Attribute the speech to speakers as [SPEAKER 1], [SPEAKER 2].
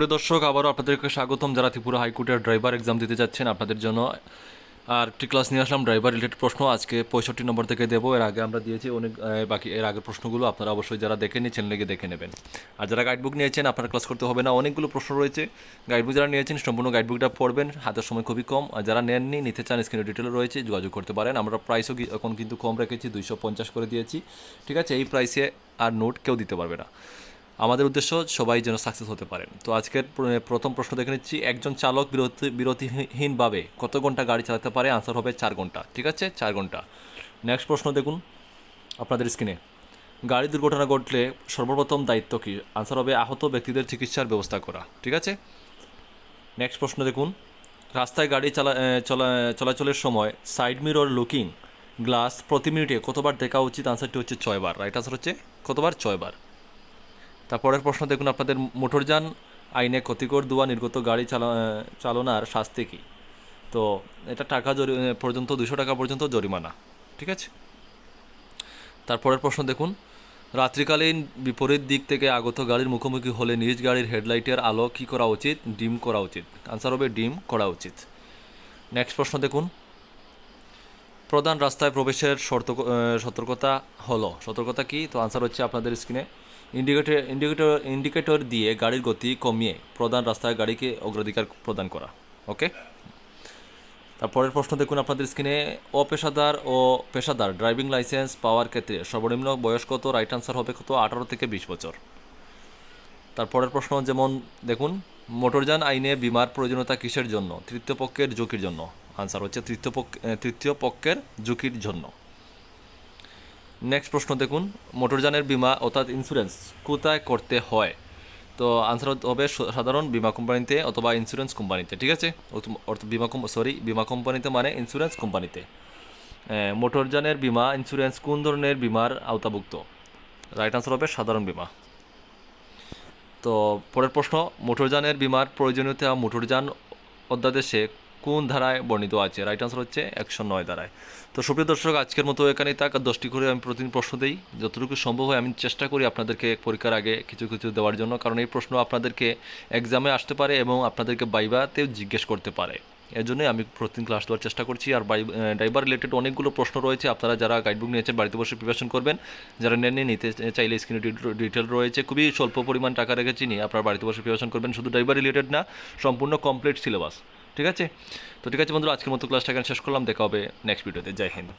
[SPEAKER 1] প্রিয় দর্শক, আবারও আপনাদেরকে স্বাগতম। যারা ত্রিপুরা হাইকোর্টের ড্রাইভার এক্সাম দিতে যাচ্ছেন, আপনাদের জন্য আর একটি ক্লাস নিয়ে আসলাম ড্রাইভার রিলেটেড প্রশ্ন। আজকে পঁয়ষট্টি নম্বর থেকে দেবো। এর আগে আমরা দিয়েছি অনেক বাকি, এর আগের প্রশ্নগুলো। আপনারা অবশ্যই যারা দেখেনি চ্যানেলে গিয়ে দেখে নেবেন। আর যারা গাইডবুক নিয়েছেন, আপনারা ক্লাস করতে হবে না। অনেকগুলো প্রশ্ন রয়েছে। গাইডবুক যারা নিয়েছেন, সম্পূর্ণ গাইডবুকটা পড়বেন। হাতের সময় খুবই কম। আর যারা নেননি, নিতে চান স্ক্রিনে ডিটেল রয়েছে, যোগাযোগ করতে পারেন। আমরা প্রাইসও এখন কিন্তু কম রেখেছি, দুইশো পঞ্চাশ করে দিয়েছি। ঠিক আছে? এই প্রাইসে আর নোট কেউ দিতে পারবে না। আমাদের উদ্দেশ্য সবাই যেন সাকসেস হতে পারেন। তো আজকের প্রথম প্রশ্ন দেখে নিচ্ছি, একজন চালক বিরতি বিরতিহীনভাবে কত ঘণ্টা গাড়ি চালাতে পারে? আনসার হবে চার ঘণ্টা, ঠিক আছে? চার ঘণ্টা। নেক্সট প্রশ্ন দেখুন, আপনাদের স্ক্রিনে গাড়ি দুর্ঘটনা ঘটলে সর্বপ্রথম দায়িত্ব কী? আনসার হবে আহত ব্যক্তিদের চিকিৎসার ব্যবস্থা করা, ঠিক আছে? নেক্সট প্রশ্ন দেখুন, রাস্তায় গাড়ি চালা চলা, চলাচলের সময় সাইড মিরর লুকিং গ্লাস প্রতি মিনিটে কতবার দেখা উচিত? আনসারটি হচ্ছে ছয়বার। রাইট আনসার হচ্ছে কতবার? ছয়বার। তারপরের প্রশ্ন, দেখুন, আপনাদের মোটরযান আইনে ক্ষতিকর দুয়া নির্গত গাড়ি চালা, চালনার শাস্তি কী? তো এটা টাকা জরি পর্যন্ত, দুশো টাকা পর্যন্ত জরিমানা, ঠিক আছে? তারপরের প্রশ্ন, দেখুন, রাত্রিকালীন বিপরীত দিক থেকে আগত গাড়ির মুখোমুখি হলে নিজ গাড়ির হেডলাইটের আলো কী করা উচিত? ডিম করা উচিত। আনসার হবে, ডিম করা উচিত। নেক্সট প্রশ্ন, দেখুন প্রধান রাস্তায় প্রবেশের সতর্কতা হলো। সতর্কতা কি? তো আনসার হচ্ছে আপনাদের স্ক্রিনে ইন্ডিকেটর ইন্ডিকেটর ইন্ডিকেটর দিয়ে গাড়ির গতি কমিয়ে প্রধান রাস্তায় গাড়িকে অগ্রাধিকার প্রদান করা। ওকে তারপরের প্রশ্ন দেখুন আপনাদের স্ক্রিনে অপেশাদার ও পেশাদার ড্রাইভিং লাইসেন্স পাওয়ার ক্ষেত্রে সর্বনিম্ন বয়স কত? রাইট আনসার হবে কত? আঠারো থেকে বিশ বছর। তারপরের প্রশ্ন যেমন দেখুন মোটরযান আইনে বিমার প্রয়োজনীয়তা কিসের জন্য? তৃতীয় পক্ষের ঝুঁকির জন্য। আনসার হচ্ছে তৃতীয় পক্ষ তৃতীয় পক্ষের ঝুঁকির জন্য। নেক্সট প্রশ্ন দেখুন। মোটরযানের বিমা অর্থাৎ ইন্স্যুরেন্স কোথায় করতে হয়? তো আনসার হবে সাধারণ বিমা কোম্পানিতে অথবা ইন্স্যুরেন্স কোম্পানিতে, ঠিক আছে? বিমা সরি বিমা কোম্পানিতে মানে ইন্স্যুরেন্স কোম্পানিতে। মোটরযানের বিমা ইন্স্যুরেন্স কোন ধরনের বিমার আওতাভুক্ত? রাইট আনসার হবে সাধারণ বিমা। তো পরের প্রশ্ন মোটরযানের বিমার প্রয়োজনীয়তা মোটরযান অধ্যাদেশে কোন ধারায় বর্ণিত আছে? রাইট আনসার হচ্ছে একশো নয় ধারায়। তো সুপ্রিয় দর্শক, আজকের মতো এখানেই তাক দশটি করে আমি প্রতিদিন প্রশ্ন দিই। যতটুকু সম্ভব হয়, আমি চেষ্টা করি আপনাদেরকে পরীক্ষার আগে কিছু কিছু দেওয়ার জন্য। কারণ এই প্রশ্ন আপনাদেরকে এক্সামে আসতে পারে এবং আপনাদেরকে বাইবাতেও জিজ্ঞেস করতে পারে। এর জন্যই আমি প্রতিদিন ক্লাস দেওয়ার চেষ্টা করছি। আর ড্রাইভার রিলেটেড অনেকগুলো প্রশ্ন রয়েছে। আপনারা যারা গাইডবুক নিয়েছেন, বাড়িতে বসে প্রিপারেশন করবেন। যারা নেননি নিতে চাইলে স্ক্রিনে ডিটেল রয়েছে। খুবই স্বল্প পরিমাণ টাকা রেখেছি নিয়ে আপনারা বাড়িতে বসে প্রিপারেশন করবেন। শুধু ড্রাইভার রিলেটেড না, সম্পূর্ণ কমপ্লিট সিলেবাস ঠিক আছে? তো ঠিক আছে বন্ধুরা, আজকের মতো ক্লাসটা এখানে শেষ করলাম। দেখা হবে নেক্সট ভিডিওতে জয় হিন্দ।